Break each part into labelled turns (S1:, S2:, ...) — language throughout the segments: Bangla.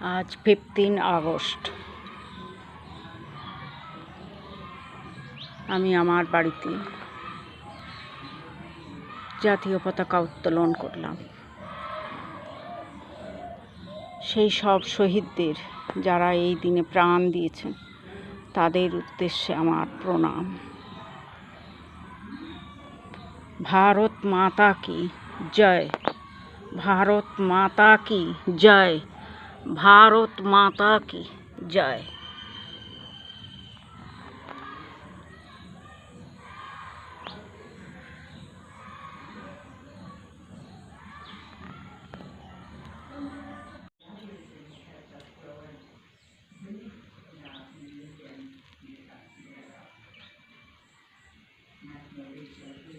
S1: আজ ফিফটিন আগস্ট। আমি আমার বাড়িতে জাতীয় পতাকা উত্তোলন করলাম। সেই সব শহীদদের যারা এই দিনে প্রাণ দিয়েছেন, তাদের উদ্দেশ্যে আমার প্রণাম। ভারত মাতা কি জয়? ভারত মাতা কি জয়? ভারত মাতা কি জয়
S2: বন্দে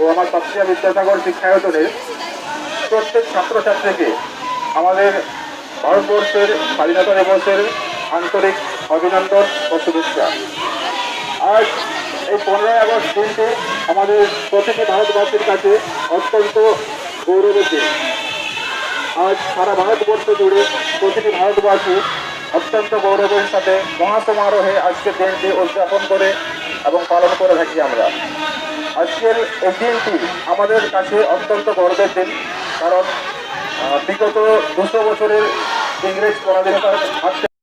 S2: ও আমার তপসিয়া বিদ্যাসাগর শিক্ষায়তনের প্রত্যেক ছাত্রছাত্রীকে আমাদের ভারতবর্ষের স্বাধীনতা দিবসের আন্তরিক অভিনন্দন ও শুভেচ্ছা। আজ এই পনেরোই আগস্ট দিনটি আমাদের প্রতিটি ভারতবাসীর কাছে অত্যন্ত গৌরবের দিন। আজ সারা ভারতবর্ষ জুড়ে প্রতিটি ভারতবাসী অত্যন্ত গৌরবের সাথে মহাসমারোহে আজকের দিনটি উদযাপন করে এবং পালন করে থাকি আমরা। আজকের এই দিনটি আমাদের কাছে অত্যন্ত গর্বের দিন, কারণ বিগত দুশো বছরের ইংরেজ পরাধীনতার হাত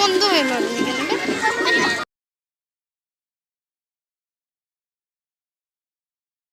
S3: বন্ধ হয়ে মরবে